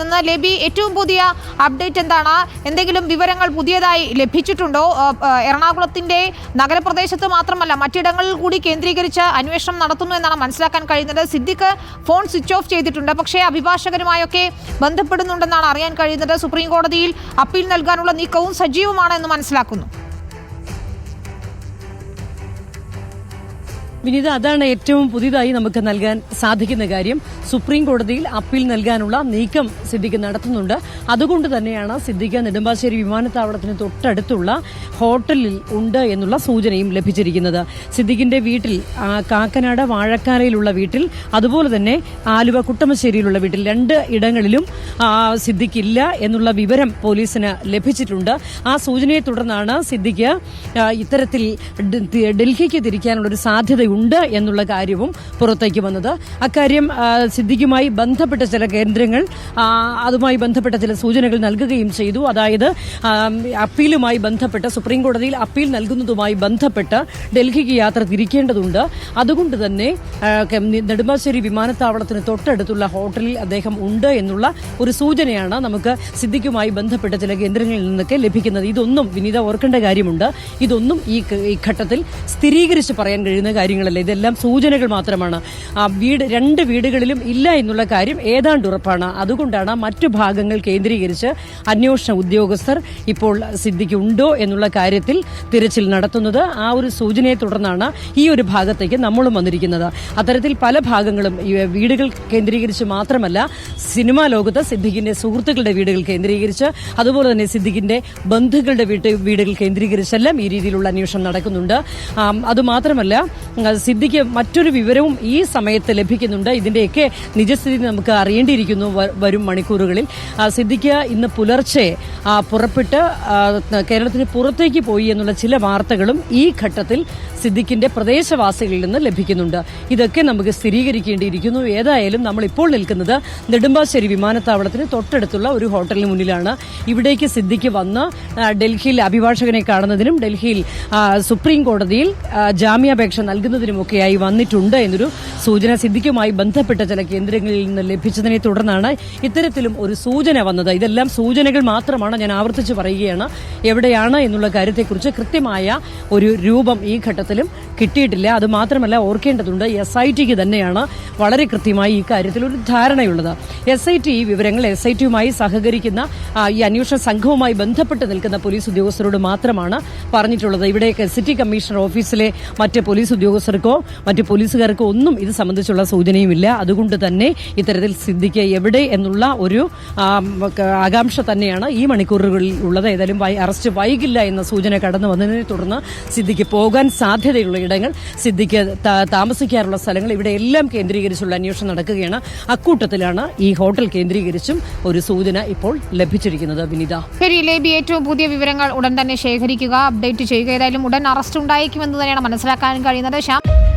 നിന്ന് ലബി ഏറ്റവും പുതിയ അപ്ഡേറ്റ് എന്താണ്? എന്തെങ്കിലും വിവരങ്ങൾ പുതിയതായി ലഭിച്ചിട്ടുണ്ടോ? എറണാകുളത്തിന്റെ നഗരപ്രദേശത്ത് മാത്രമല്ല മറ്റിടങ്ങളിൽ കൂടി കേന്ദ്രീകരിച്ച് അന്വേഷണം നടത്തുന്നു എന്നാണ് മനസ്സിലാക്കാൻ കഴിയുന്നത്. സിദ്ദിഖ് ഫോൺ സ്വിച്ച് ഓഫ് ചെയ്തിട്ടുണ്ട്. പക്ഷേ അഭിഭാഷകരുമായൊക്കെ ബന്ധപ്പെടുന്നുണ്ടെന്നാണ് അറിയാൻ കഴിയുന്നത്. സുപ്രീം കോടതിയിൽ അപ്പീൽ നൽകാനുള്ള നീക്കവും സജീവമാണ് എന്ന് മനസ്സിലാക്കുന്നു. വിനീത അതാണ് ഏറ്റവും പുതിയതായി നമുക്ക് നൽകാൻ സാധിക്കുന്ന കാര്യം. സുപ്രീം കോടതിയിൽ അപ്പീൽ നൽകാനുള്ള നീക്കം സിദ്ദിഖ് നടത്തുന്നുണ്ട്. അതുകൊണ്ട് തന്നെയാണ് സിദ്ദിഖ് നെടുമ്പാശ്ശേരി വിമാനത്താവളത്തിന് തൊട്ടടുത്തുള്ള ഹോട്ടലിൽ ഉണ്ട് എന്നുള്ള സൂചനയും ലഭിച്ചിരിക്കുന്നത്. സിദ്ദിഖിന്റെ വീട്ടിൽ കാക്കനാട് വാഴക്കാലയിലുള്ള വീട്ടിൽ അതുപോലെ തന്നെ ആലുവ കുട്ടമശ്ശേരിയിലുള്ള വീട്ടിൽ രണ്ട് ഇടങ്ങളിലും സിദ്ദിഖ് ഇല്ല എന്നുള്ള വിവരം പോലീസിന് ലഭിച്ചിട്ടുണ്ട്. ആ സൂചനയെ തുടർന്നാണ് സിദ്ദിഖ് ഇത്തരത്തിൽ ഡൽഹിക്ക് തിരിക്കാനുള്ള ഒരു സാധ്യതയുണ്ട് എന്നുള്ള കാര്യവും പുറത്തേക്ക് വന്നത്. അക്കാര്യം സിദ്ദിഖുമായി ബന്ധപ്പെട്ട ചില കേന്ദ്രങ്ങൾ അതുമായി ബന്ധപ്പെട്ട ചില സൂചനകൾ നൽകുകയും ചെയ്തു. അതായത് അപ്പീലുമായി ബന്ധപ്പെട്ട് സുപ്രീം കോടതിയിൽ അപ്പീൽ നൽകുന്നതുമായി ബന്ധപ്പെട്ട് ഡൽഹിക്ക് യാത്ര തിരിക്കേണ്ടതുണ്ട്. അതുകൊണ്ട് തന്നെ നെടുമ്പാശ്ശേരി വിമാനത്താവളത്തിന് തൊട്ടടുത്തുള്ള ഹോട്ടലിൽ അദ്ദേഹം ഉണ്ട് എന്നുള്ള ഒരു സൂചനയാണ് നമുക്ക് സിദ്ദിഖുമായി ബന്ധപ്പെട്ട ചില കേന്ദ്രങ്ങളിൽ നിന്നൊക്കെ ലഭിക്കുന്നത്. ഇതൊന്നും വിനീത ഓർക്കേണ്ട കാര്യമുണ്ട്. ഇതൊന്നും ഈ ഘട്ടത്തിൽ സ്ഥിരീകരിച്ച് പറയാൻ കഴിയുന്ന കാര്യങ്ങളല്ല? ഇതെല്ലാം സൂചനകൾ മാത്രമാണ്. ആ വീട് രണ്ട് വീടുകളിലും ഇല്ല എന്നുള്ള കാര്യം ഏതാണ്ട് ഉറപ്പാണ്. അതുകൊണ്ടാണ് മറ്റു ഭാഗങ്ങൾ കേന്ദ്രീകരിച്ച് അന്വേഷണ ഉദ്യോഗസ്ഥർ ഇപ്പോൾ സിദ്ദിഖ് ഉണ്ടോ എന്നുള്ള കാര്യത്തിൽ തിരച്ചിൽ നടത്തുന്നത്. ആ ഒരു സൂചനയെ തുടർന്നാണ് ഈ ഒരു ഭാഗത്തേക്ക് നമ്മളും വന്നിരിക്കുന്നത്. അത്തരത്തിൽ പല ഭാഗങ്ങളും വീടുകൾ കേന്ദ്രീകരിച്ച് മാത്രമല്ല സിനിമാ ലോകത്ത് സിദ്ദിഖിന്റെ സുഹൃത്തുക്കളുടെ വീടുകൾ കേന്ദ്രീകരിച്ച് അതുപോലെ തന്നെ സിദ്ദിഖിന്റെ ബന്ധുക്കളുടെ വീട്ട് വീടുകൾ കേന്ദ്രീകരിച്ചെല്ലാം ഈ രീതിയിലുള്ള അന്വേഷണം നടക്കുന്നുണ്ട്. അതുമാത്രമല്ല സിദ്ദിഖ് മറ്റൊരു വിവരവും ഈ സമയത്ത് ലഭിക്കുന്നുണ്ട്. ഇതിന്റെയൊക്കെ നിജസ്ഥിതി നമുക്ക് അറിയേണ്ടിയിരിക്കുന്നു വരും മണിക്കൂറുകളിൽ. സിദ്ദിഖ് ഇന്ന് പുലർച്ചെ പുറപ്പെട്ട് കേരളത്തിന് പുറത്തേക്ക് പോയി എന്നുള്ള ചില വാർത്തകളും ഈ ഘട്ടത്തിൽ സിദ്ദിഖിന്റെ പ്രദേശവാസികളിൽ നിന്ന് ലഭിക്കുന്നുണ്ട്. ഇതൊക്കെ നമുക്ക് സ്ഥിരീകരിക്കേണ്ടിയിരിക്കുന്നു. ഏതായാലും നമ്മൾ ഇപ്പോൾ നിൽക്കുന്നത് നെടുമ്പാശ്ശേരി വിമാനത്താവളത്തിന് തൊട്ടടുത്തുള്ള ഒരു ഹോട്ടലിന് മുന്നിലാണ്. ഇവിടേക്ക് സിദ്ദിഖ് വന്ന് ഡൽഹിയിൽ അഭിഭാഷകനെ കാണുന്നതിനും ഡൽഹിയിൽ സുപ്രീം കോടതിയിൽ ജാമ്യാപേക്ഷ ജാമ്യാപേക്ഷ നൽകുന്നതിനുമൊക്കെയായി വന്നിട്ടുണ്ട് എന്നൊരു സൂചന സിദ്ദിഖുമായി ബന്ധപ്പെട്ട ചില കേന്ദ്രങ്ങളിൽ നിന്ന് ലഭിച്ചതിനെ തുടർന്നാണ് ഇത്തരത്തിലും ഒരു സൂചന വന്നത്. ഇതെല്ലാം സൂചനകൾ മാത്രമാണ് ഞാൻ ആവർത്തിച്ച് പറയുകയാണ്. എവിടെയാണ് എന്നുള്ള കാര്യത്തെക്കുറിച്ച് കൃത്യമായ ഒരു രൂപം ഈ ഘട്ടത്തിലും കിട്ടിയിട്ടില്ല. അത് മാത്രമല്ല ഓർക്കേണ്ടതുണ്ട് എസ് ഐ ടിക്ക് തന്നെയാണ് വളരെ കൃത്യമായി ഈ കാര്യത്തിൽ ഒരു ധാരണയുള്ളത്. എസ് ഐ ടി ഈ വിവരങ്ങൾ എസ് ഐ ടിയുമായി സഹകരിക്കുന്ന ഈ അന്വേഷണ സംഘവുമായി ബന്ധപ്പെട്ട് നിൽക്കുന്ന പോലീസ് ഉദ്യോഗസ്ഥരോട് മാത്രമാണ് പറഞ്ഞിട്ടുള്ളത്. ഇവിടെയൊക്കെ സിറ്റി കമ്മീഷണർ ഓഫീസിലെ മറ്റ് പോലീസ് ഉദ്യോഗസ്ഥർക്കോ മറ്റ് പോലീസുകാർക്കോ ഒന്നും ഇത് സംബന്ധിച്ചുള്ള സൂചനയുമില്ല. അതുകൊണ്ട് തന്നെ ഇത്തരത്തിൽ സിദ്ധിക്ക് എവിടെ എന്നുള്ള ഒരു ആകാംക്ഷ തന്നെയാണ് ഈ മണിക്കൂറുകളിൽ ഉള്ളത്. ഏതായാലും അറസ്റ്റ് വൈകില്ല എന്ന സൂചന കടന്നു വന്നതിനെ തുടർന്ന് സിദ്ധിക്ക് പോകാൻ സാധ്യതയുള്ള ഇടങ്ങൾ സിദ്ധിക്ക് താമസിക്കാറുള്ള സ്ഥലങ്ങൾ ഇവിടെ എല്ലാം കേന്ദ്രീകരിച്ചുള്ള അന്വേഷണം നടക്കുകയാണ്. അക്കൂട്ടത്തിലാണ് ഈ ഹോട്ടൽ കേന്ദ്രീകരിച്ചും ഒരു സൂചന ഇപ്പോൾ ലഭിച്ചിരിക്കുന്നത്. വിനിത. ശരി ലേബി ഏറ്റവും പുതിയ വിവരങ്ങൾ ഉടൻ തന്നെ ശേഖരിക്കുക അപ്ഡേറ്റ് ചെയ്യുക. ഏതായാലും ഉടൻ അറസ്റ്റ് ഉണ്ടായേക്കുമെന്ന് തന്നെയാണ് മനസ്സിലാക്കാൻ കഴിയുന്നത്. ശ്യാം up.